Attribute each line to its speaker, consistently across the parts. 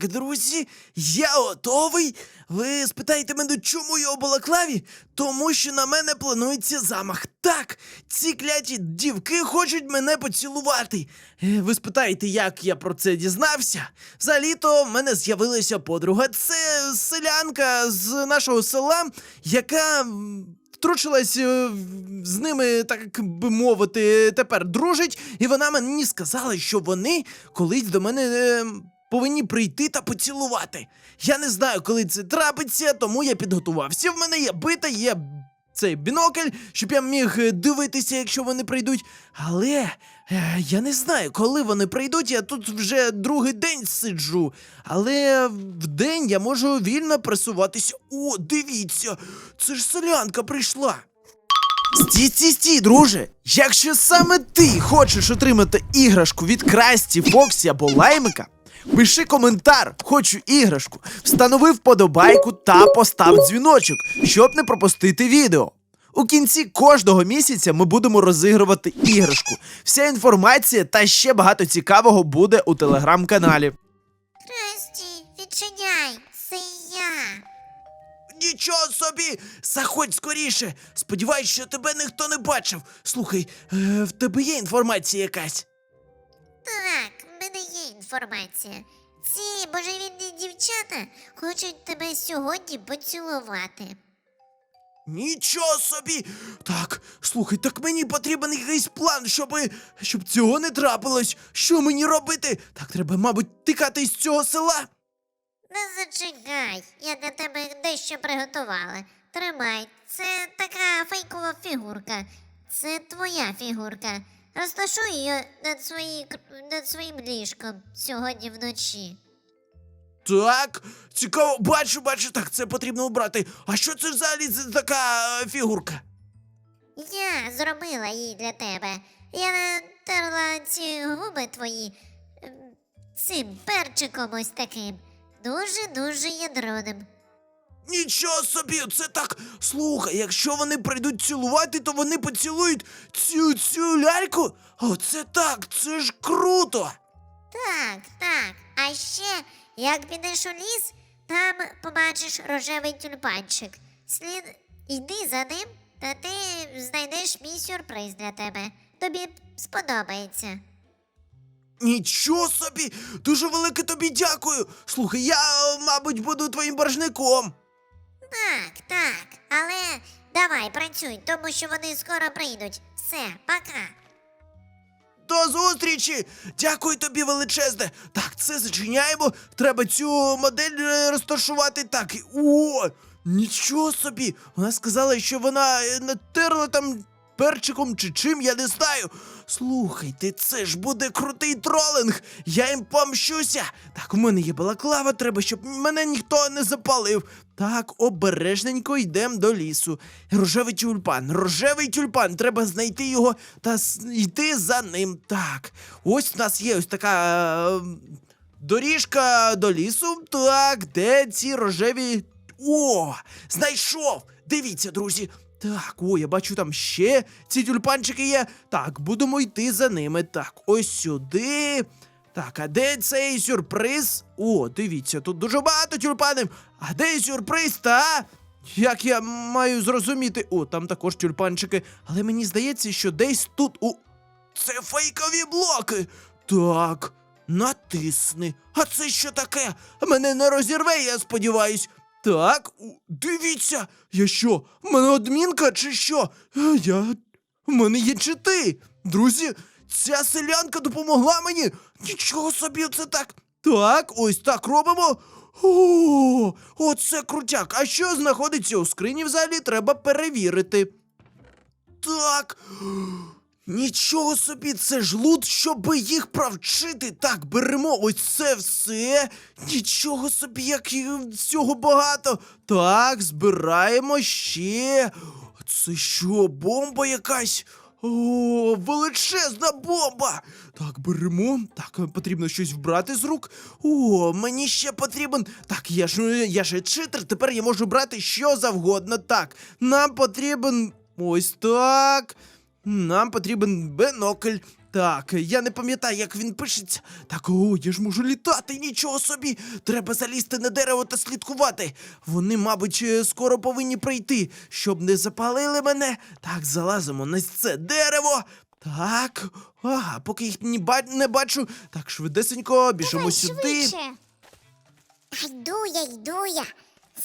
Speaker 1: Так, друзі, я готовий. Ви спитаєте мене, чому я у балаклаві? Тому що на мене планується замах. Так, ці кляті дівки хочуть мене поцілувати. Е, Ви спитаєте, як я про це дізнався? Взагалі-то в мене з'явилася подруга. Це селянка з нашого села, яка втручилась е, з ними, так би мовити, тепер дружить, і вона мені сказала, що вони колись до мене е, повинні прийти та поцілувати. Я не знаю, коли це трапиться, тому я підготувався. В мене є бита, є цей бінокль, щоб я міг е, дивитися, якщо вони прийдуть. Але е, я не знаю, коли вони прийдуть. Я тут вже другий день сиджу. Але в день я можу вільно пресуватися. О, дивіться, це ж селянка прийшла. Стій, стій, стій, друже. Якщо саме ти хочеш отримати іграшку від Красті, Фоксі або Лаймика, пиши коментар, хочу іграшку, встанови вподобайку та постав дзвіночок, щоб не пропустити відео. У кінці кожного місяця ми будемо розігрувати іграшку. Вся інформація та ще багато цікавого буде у телеграм-каналі.
Speaker 2: Красті, відчиняй, це я.
Speaker 1: Нічого собі! Заходь скоріше! Сподіваюсь, що тебе ніхто не бачив. Слухай, е, в тебе є інформація якась?
Speaker 2: Так, інформація. Ці божевільні дівчата хочуть тебе сьогодні поцілувати.
Speaker 1: Нічого собі! Так, слухай, так мені потрібен якийсь план, щоб, щоб цього не трапилось. Що мені робити? Так, треба, мабуть, тикати з цього села.
Speaker 2: Не зачекай, я для тебе дещо приготувала. Тримай, це така фейкова фігурка. Це твоя фігурка. Розташуй її над, свої, над своїм ліжком сьогодні вночі.
Speaker 1: Так, цікаво, бачу, бачу, так, це потрібно обрати. А що це взагалі за така е, фігурка?
Speaker 2: Я зробила її для тебе. Я натерла ці губи твої ем, цим перчиком ось таким. Дуже-дуже ядроним.
Speaker 1: Нічого собі, це так. Слухай, якщо вони прийдуть цілувати, то вони поцілують цю цю ляльку. Оце так, це ж круто.
Speaker 2: Так, так. А ще, як підеш у ліс, там побачиш рожевий тюльпанчик. Слід йди за ним, та ти знайдеш мій сюрприз для тебе. Тобі сподобається.
Speaker 1: Нічого собі! Дуже велике тобі дякую. Слухай, я, мабуть, буду твоїм боржником.
Speaker 2: Так, так. Але давай працюй, тому що вони скоро прийдуть. Все, пока.
Speaker 1: До зустрічі! Дякую тобі величезне. Так, це зачиняємо. Треба цю модель е, розташувати так. О! Нічого собі! Вона сказала, що вона е, натерла там перчиком чи чим, я не знаю. Слухайте, це ж буде крутий тролинг. Я їм помщуся. Так, у мене є балаклава, треба, щоб мене ніхто не запалив. Так, обережненько йдемо до лісу. Рожевий тюльпан, рожевий тюльпан, треба знайти його та йти за ним. Так, ось у нас є ось така е, доріжка до лісу. Так, де ці рожеві. О, знайшов! Дивіться, друзі. Так, о, я бачу там ще ці тюльпанчики є. Так, будемо йти за ними. Так, ось сюди. Так, а де цей сюрприз? О, дивіться, тут дуже багато тюльпанів. А де сюрприз, та? Як я маю зрозуміти? О, там також тюльпанчики. Але мені здається, що десь тут у. Це фейкові блоки. Так, натисни. А це що таке? Мене не розірве, я сподіваюсь. Так, дивіться, я що? В мене адмінка чи що? Е, Я. В мене є чити. Друзі, ця селянка допомогла мені. Нічого собі, це так. Так, ось так робимо. О, оце крутяк. А що знаходиться у скрині взагалі треба перевірити. Так. Нічого собі, це ж лут, щоб їх провчити. Так, беремо ось це все. Нічого собі, як всього багато. Так, збираємо ще. Це що, бомба якась? О, величезна бомба! Так, беремо. Так, потрібно щось вбрати з рук. О, мені ще потрібен. Так, я ж я ж читер, тепер я можу брати що завгодно. Так, нам потрібен ось так. Нам потрібен бинокль. Так, я не пам'ятаю, як він пишеться. Так, о, я ж можу літати, нічого собі. Треба залізти на дерево та слідкувати. Вони, мабуть, е, скоро повинні прийти, щоб не запалили мене. Так, залазимо на це дерево. Так, ага, поки їх не, ба- не бачу. Так, швидесенько, біжимо
Speaker 3: Давай
Speaker 1: сюди.
Speaker 3: швидше.
Speaker 4: Та йду я, йду я.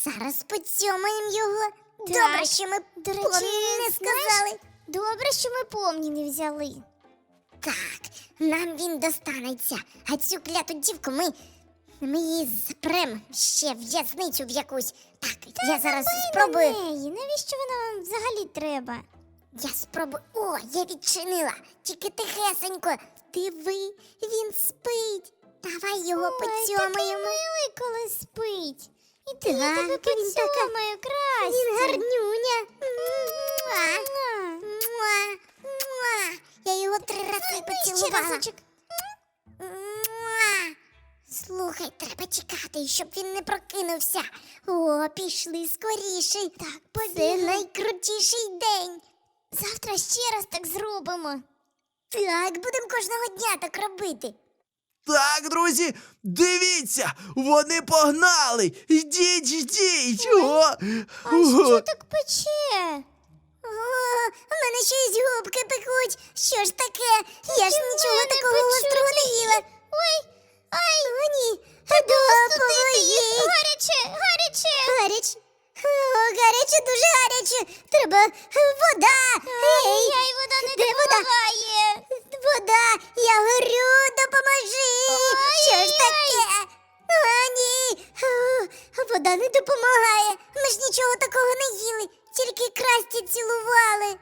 Speaker 4: Зараз поцьомаємо його.
Speaker 3: Так.
Speaker 4: Добре, що ми
Speaker 3: До речі,
Speaker 4: помні не
Speaker 3: знаєш,
Speaker 4: сказали.
Speaker 3: Добре, що ми помні не взяли.
Speaker 4: Так, нам він достанеться. А цю кляту дівку ми. Ми її запрем ще в в'язницю в якусь. Так, я зараз спробую.
Speaker 3: Неї, навіщо вона вам взагалі треба?
Speaker 4: Я спробую. О, я відчинила. Тільки тихесенько. Диви, він спить. Давай його
Speaker 3: Ой, такий
Speaker 4: поцьомаємо.
Speaker 3: милий, коли спить. І ти я
Speaker 4: Так,
Speaker 3: тебе
Speaker 4: він така-
Speaker 3: поцьомаю, Красті.
Speaker 4: Він гарнюня. Муа, муа, муа. Я його три рази поцілувала. Слухай, треба чекати, щоб він не прокинувся. О, пішли скоріше. Так, Це найкрутіший день.
Speaker 3: Завтра ще раз так зробимо.
Speaker 4: Так, будемо кожного дня так робити.
Speaker 1: Так, друзі, дивіться, вони погнали. Йдіть, йдіть. О,
Speaker 3: А що так пече?
Speaker 4: О, щось губки пекуть. Що ж таке? Я ж нічого такого гострого не їла.
Speaker 3: Ой, ай,
Speaker 4: О, ні.
Speaker 3: Гаряче, гаряче.
Speaker 4: Гаряче. О, гаряче, дуже гаряче. Треба вода. Ей,
Speaker 3: Ай, вода не
Speaker 4: де
Speaker 3: допомагає.
Speaker 4: Вода, я горю, допоможи. Що ж таке? О, ні. Вода не допомагає. Ми ж нічого такого не їли, тільки красті цілували.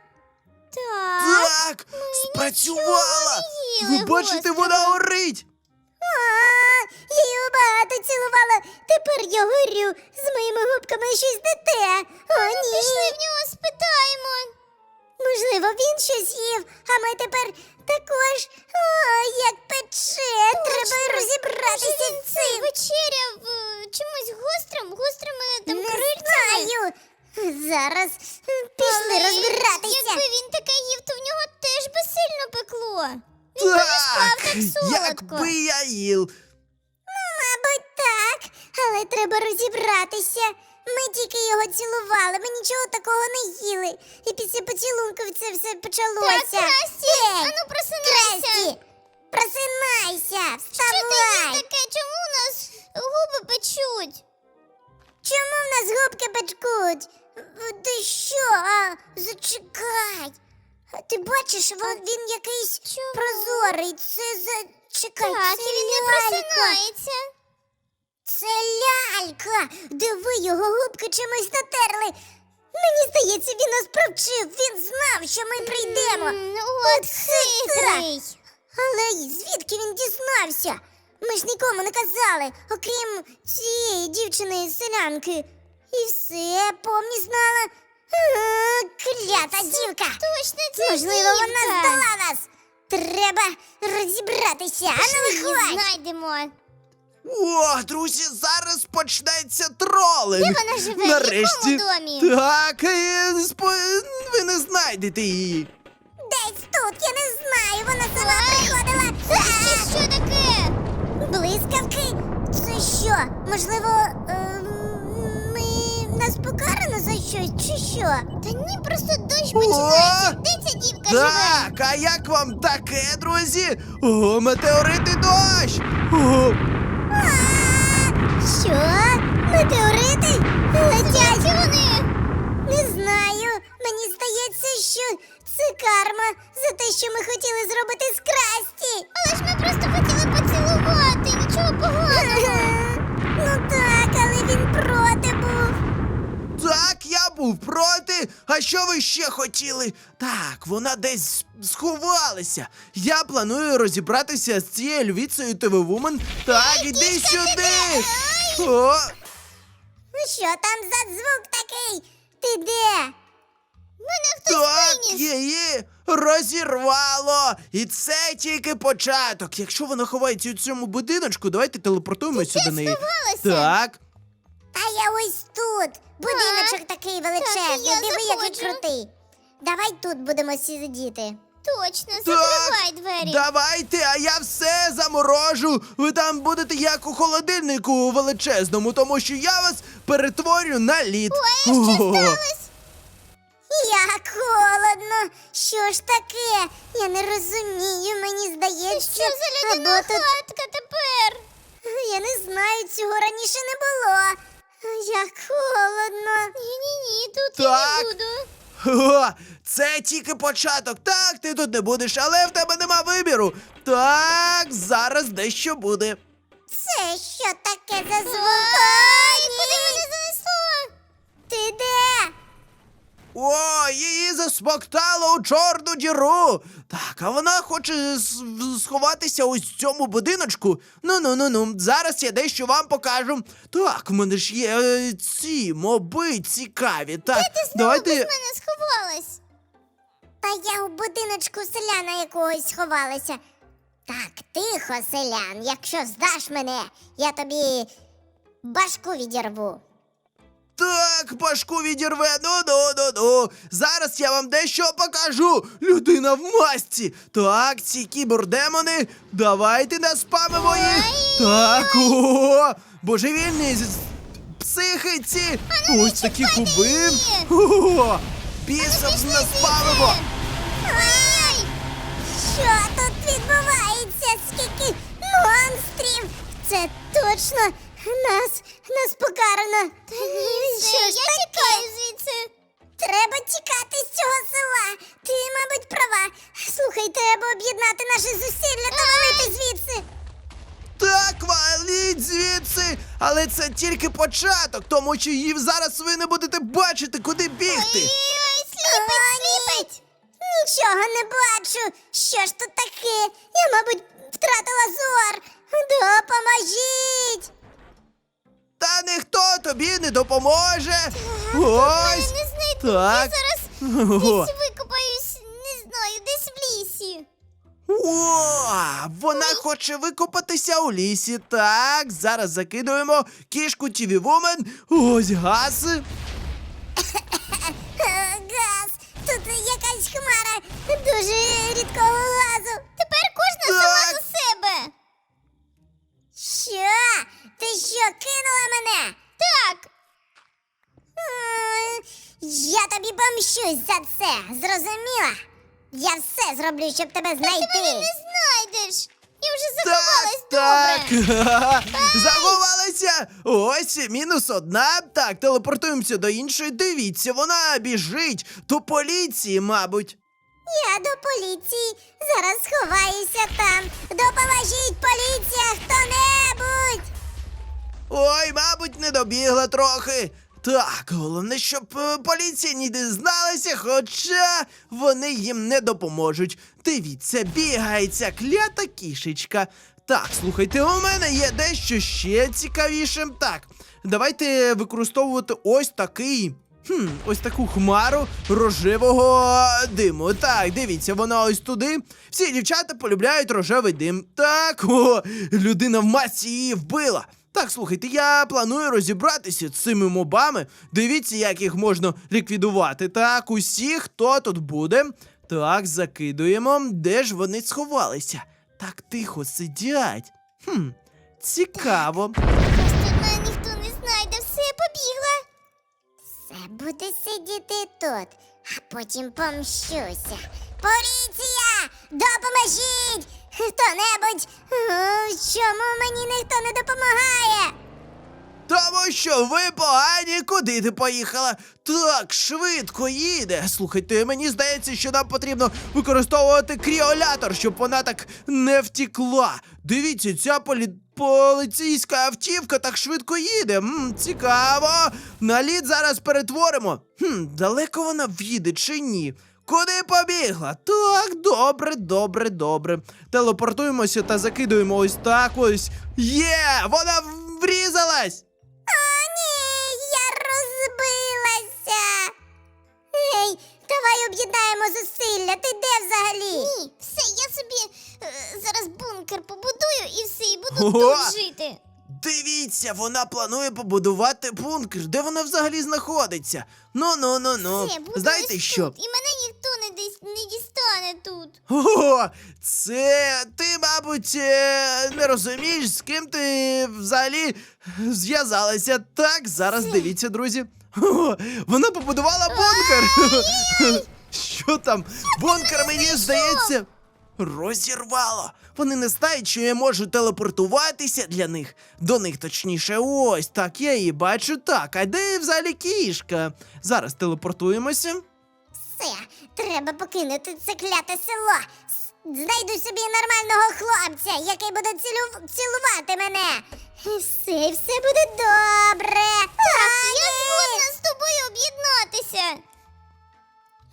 Speaker 3: Так.
Speaker 1: Так, спрацювала.
Speaker 3: не
Speaker 1: Ви бачите, вона горить.
Speaker 4: А, я його багато цілувала. Тепер я горю. З моїми губками щось не те. О, ні.
Speaker 3: Пішли в нього спитаємо.
Speaker 4: Можливо, він щось їв, а ми тепер також. О, як пече. Треба розібратися з цим.
Speaker 3: вечеряв е, чимось гострим, гострими там
Speaker 4: Не
Speaker 3: крильцями.
Speaker 4: знаю. Зараз е, пішли
Speaker 3: Але
Speaker 4: розбиратися.
Speaker 3: Якби він таке їв, то в нього теж би сильно пекло. Він би не спав
Speaker 1: Так,
Speaker 3: солодко.
Speaker 1: якби я їв.
Speaker 4: Мабуть, так, але треба розібратися. Ми тільки його цілували, ми нічого такого не їли. І після поцілунків це все почалося.
Speaker 3: Так, Красті,
Speaker 4: Ей,
Speaker 3: ану просинайся.
Speaker 4: Красті, просинайся,
Speaker 3: Що ти їв
Speaker 4: вставай.
Speaker 3: таке? Чому у нас губи печуть?
Speaker 4: Чому в нас губки печкуть? В- Ти що? А, зачекай. А Ти бачиш, вон він якийсь
Speaker 3: Чому?
Speaker 4: прозорий. Це зачекай.
Speaker 3: Так,
Speaker 4: це
Speaker 3: і він не
Speaker 4: лялька.
Speaker 3: просинається.
Speaker 4: Це лялька! Диви, його губки чимось натерли. Мені здається, він нас провчив. Він знав, що ми прийдемо.
Speaker 3: М, От
Speaker 4: Оце
Speaker 3: хитрий.
Speaker 4: Але звідки він дізнався? Ми ж нікому не казали, окрім цієї дівчини селянки. І все, помні знала. Клята дівка!
Speaker 3: Точно це
Speaker 4: Можливо, вона здала нас. Треба розібратися. А ну виходь!
Speaker 3: знайдемо.
Speaker 1: О, друзі, зараз почнеться тролинг.
Speaker 3: Де вона живе? В
Speaker 1: Нарешті.
Speaker 3: якому домі?
Speaker 1: Так, е, спо- ви не знайдете її.
Speaker 4: Десь тут, я не знаю, вона сама приходила.
Speaker 3: Що? Та ні, просто дощ починається. Де ця дівка живе?
Speaker 1: Так, а як вам таке, друзі? О, метеоритний дощ! О,
Speaker 4: А, що? Метеорити? Летять?
Speaker 3: Вони?
Speaker 4: Не знаю. Мені здається, що це карма за те, що ми хотіли зробити з красті.
Speaker 3: Але ж ми просто хотіли
Speaker 4: був
Speaker 1: проти. А що ви ще хотіли? Так, вона десь сховалася. Я планую розібратися з цією львіцею ТВ Вумен. Так, іди сюди. О,
Speaker 4: Ну що там за звук такий? Ти де?
Speaker 3: Мене хтось
Speaker 1: так,
Speaker 3: виніс.
Speaker 1: її розірвало. І це тільки початок. Якщо вона ховається у цьому будиночку, давайте телепортуємося до неї.
Speaker 3: сховалася?
Speaker 1: Так.
Speaker 4: А я ось тут. Будиночок такий величезний.
Speaker 3: я
Speaker 4: Диви, який
Speaker 3: заходжу.
Speaker 4: крутий. Давай тут будемо сидіти.
Speaker 3: Точно, закривай двері.
Speaker 1: Давайте, а я все заморожу. Ви там будете як у холодильнику величезному, тому що я вас перетворю на лід.
Speaker 3: Ой, а що сталося?
Speaker 4: Як холодно! Що ж таке? Я не розумію, мені здається.
Speaker 3: Що за лядяна
Speaker 4: або тут
Speaker 3: хатка тепер?
Speaker 4: Я не знаю, цього раніше не було. Як холодно.
Speaker 3: Ні-ні-ні, тут
Speaker 1: Так.
Speaker 3: я не буду.
Speaker 1: О, це тільки початок. Так, ти тут не будеш, але в тебе нема вибіру. Так, зараз дещо буде.
Speaker 4: Це що таке за звук?
Speaker 3: Ай, куди
Speaker 1: О, її засмоктало у чорну діру. Так, а вона хоче сховатися ось в цьому будиночку. Ну ну ну ну. Зараз я дещо вам покажу. Так, в мене ж є е, ці моби цікаві. Так,
Speaker 3: Знову
Speaker 1: давайте.
Speaker 3: без мене сховалась.
Speaker 4: Та я у будиночку селяна якогось сховалася. Так, тихо, селян. Якщо здаш мене, я тобі башку відірву.
Speaker 1: Так, башку відірве. Ну ну ну ну. Зараз я вам дещо покажу. Людина в масці. Так, ці кібердемони. Давайте наспамимо їх. Так, о, божевільні психиці. Ось такі куби. О, бісом наспамимо.
Speaker 3: Ай!
Speaker 4: Що тут відбувається? Скільки монстрів? Це точно нас, нас покарано.
Speaker 3: Та ні, все, я тікаю звідси.
Speaker 4: Треба тікати з цього села. Ти, мабуть, права. Слухай, треба об'єднати наші зусилля та валити звідси.
Speaker 1: Так, валіть звідси. Але це тільки початок, тому що її зараз ви не будете бачити, куди бігти.
Speaker 3: Ой, сліпить,
Speaker 4: О, ні.
Speaker 3: сліпить.
Speaker 4: Нічого не бачу. Що ж тут таке? Я, мабуть, втратила зор. Допоможіть!
Speaker 1: Та ніхто тобі не допоможе.
Speaker 3: Мене
Speaker 1: Ось.
Speaker 3: не.
Speaker 1: Так.
Speaker 3: Я зараз
Speaker 1: О,
Speaker 3: десь викопаюсь, не знаю, десь в лісі.
Speaker 1: О, вона хоче викопатися у лісі. Так, зараз закидуємо кішку Тіві Вумен. Ось газ.
Speaker 4: Е, Газ! Тут якась хмара дуже рідкого газу.
Speaker 3: Тепер кожна сама
Speaker 1: Так.
Speaker 3: за себе.
Speaker 4: Що? Ти що, кинула мене?
Speaker 3: Так,
Speaker 4: Я тобі помщусь за це, зрозуміла? Я все зроблю, щоб тебе знайти.
Speaker 3: ти мене не знайдеш. Я вже
Speaker 1: Так,
Speaker 3: заховалась
Speaker 1: так.
Speaker 3: добре.
Speaker 1: Заховалася. Ось мінус одна. Так, телепортуємося до іншої. Дивіться, вона біжить до поліції, мабуть.
Speaker 4: Я до поліції. Зараз сховаюся там. Допоможіть поліція хто-небудь.
Speaker 1: Ой, мабуть, не добігла трохи. Так, головне, щоб е, поліція не дізналася, хоча вони їм не допоможуть. Дивіться, бігається клята кішечка. Так, слухайте, у мене є дещо ще цікавіше. Так, давайте використовувати ось такий. Хм, ось таку хмару рожевого диму. Так, дивіться, вона ось туди. Всі дівчата полюбляють рожевий дим. Так, о, людина в масці її вбила. Так, слухайте, я планую розібратися з цими мобами. Дивіться, як їх можна ліквідувати. Так, усі, хто тут буде. Так, закидуємо. Де ж вони сховалися? Так тихо сидять. Хм, цікаво.
Speaker 3: Просто мене ніхто не знайде, все, побігла.
Speaker 4: Все буде сидіти тут, а потім помщуся. Поліція! Допоможіть! Хто-небудь! Чому мені ніхто не допомагає?
Speaker 1: Тому що ви погані, куди ти поїхала? Так швидко їде. Слухайте, мені здається, що нам потрібно використовувати кріолятор, щоб вона так не втікла. Дивіться, ця полі... поліцейська автівка так швидко їде. М, цікаво. На лід зараз перетворимо. Хм, далеко вона в'їде чи ні? Куди побігла? Так, добре, добре, добре. Телепортуємося та закидуємо ось так ось. Є! Вона врізалась!
Speaker 4: Об'єднаємо зусилля. Ти де взагалі?
Speaker 3: Ні, все, я собі е, зараз бункер побудую і все, і буду
Speaker 1: Ого!
Speaker 3: тут жити.
Speaker 1: Дивіться, вона планує побудувати бункер. Де вона взагалі знаходиться? Ну ну ну ну.
Speaker 3: Все, буду
Speaker 1: Знаєте
Speaker 3: ось
Speaker 1: що?
Speaker 3: тут, І мене ніхто не, дис- не дістане тут.
Speaker 1: О, це ти, мабуть, е, не розумієш, з ким ти взагалі зв'язалася. Так, зараз дивіться, друзі. О, вона побудувала бункер. Що там? Бункер, мені здається, розірвало. Вони не знають, що я можу телепортуватися для них. До них точніше, ось так, я її бачу так. А де взагалі кішка? Зараз телепортуємося.
Speaker 4: Все, треба покинути це кляте село. С- Знайду собі нормального хлопця, який буде цілю... цілувати мене. І все, і все буде добре.
Speaker 3: Так, я згодна з тобою об'єднатися.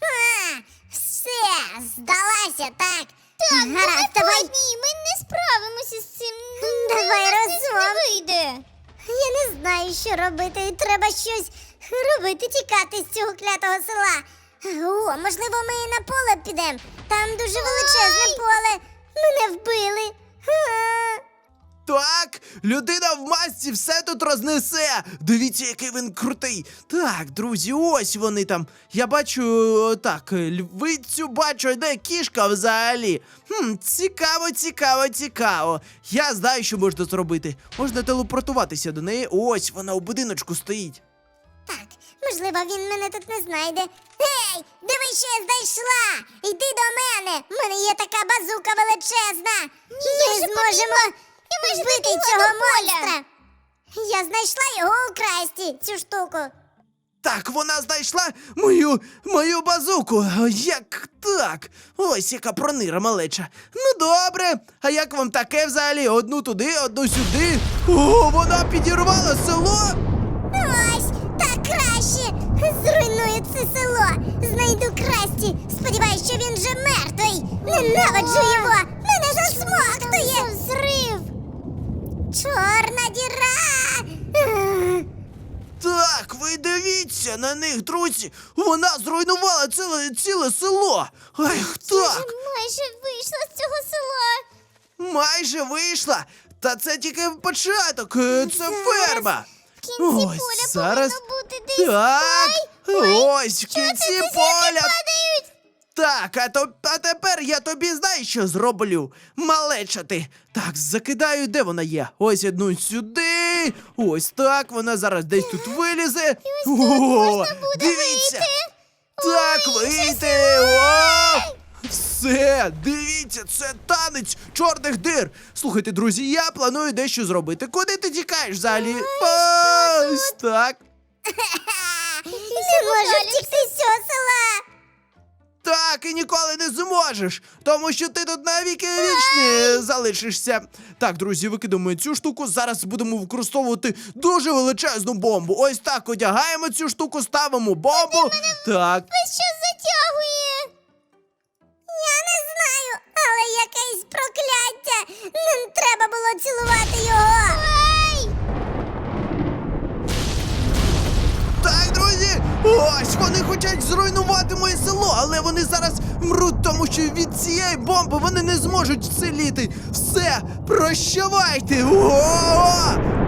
Speaker 4: А, все, здалася, так?
Speaker 3: Так,
Speaker 4: Гаразд,
Speaker 3: давай одній, ми не справимося з цим. Ну,
Speaker 4: Давай
Speaker 3: у нас не-
Speaker 4: разом.
Speaker 3: Вийде.
Speaker 4: Я не знаю, що робити. Треба щось робити, тікати з цього клятого села. О, можливо, ми на поле підемо. Там дуже величезне поле. Мене вбили. А.
Speaker 1: Так, людина в масці все тут рознесе. Дивіться, який він крутий. Так, друзі, ось вони там. Я бачу так, е, львицю бачу, де кішка взагалі. Хм, цікаво, цікаво, цікаво. Я знаю, що можна зробити. Можна телепортуватися до неї. Ось вона у будиночку стоїть.
Speaker 4: Так, можливо, він мене тут не знайде. Гей, диви, що я знайшла! Йди до мене! У мене є така базука величезна! Ми зможемо вбити
Speaker 3: добігла
Speaker 4: цього монстра! Я знайшла його у красті, цю штуку.
Speaker 1: Так, вона знайшла мою мою базуку. Як так? Ось яка пронира малеча. Ну добре. А як вам таке взагалі? Одну туди, одну сюди. О, вона підірвала село.
Speaker 4: Ось, так краще! Зруйную це село! Знайду красті! Сподіваюсь, що він вже мертвий! Ненавиджу його! Мене засмоктує! Взрив! Чорна діра!
Speaker 1: Так, ви дивіться на них, друзі. Вона зруйнувала ціле ціле село. Ех, так.
Speaker 3: Майже вийшла з цього села.
Speaker 1: Майже вийшла. Та це тільки початок. е, Це
Speaker 4: Зараз.
Speaker 1: ферма.
Speaker 3: В кінці поля
Speaker 1: зараз.
Speaker 3: повинно бути десь.
Speaker 1: Так,
Speaker 3: Ой,
Speaker 1: ось в
Speaker 3: Що це
Speaker 1: кінці
Speaker 3: ці зірки
Speaker 1: поля.
Speaker 3: падають?
Speaker 1: Так, а то а тепер я тобі знаю, що зроблю. Малеча ти. Так, закидаю, де вона є. Ось одну сюди. Ось так, вона зараз десь тут вилізе. О,
Speaker 3: можна буде
Speaker 1: дивіться.
Speaker 3: вийти.
Speaker 1: Так,
Speaker 3: Ой,
Speaker 1: вийти. О! Все, дивіться, це танець чорних дир. Слухайте, друзі, я планую дещо зробити. Куди ти тікаєш взагалі? Ось так.
Speaker 4: Не можу втікти з цього села!
Speaker 1: Так, і ніколи не зможеш, тому що ти тут навіки вічні залишишся. Так, друзі, викидаємо цю штуку. Зараз будемо використовувати дуже величезну бомбу. Ось так одягаємо цю штуку, ставимо бомбу. Так.
Speaker 3: Весь час затягує.
Speaker 4: Я не знаю, але якесь прокляття! Не треба було цілувати його!
Speaker 1: Ось вони хочуть зруйнувати моє село, але вони зараз мруть, тому що від цієї бомби вони не зможуть вціліти. Все, прощавайте! О!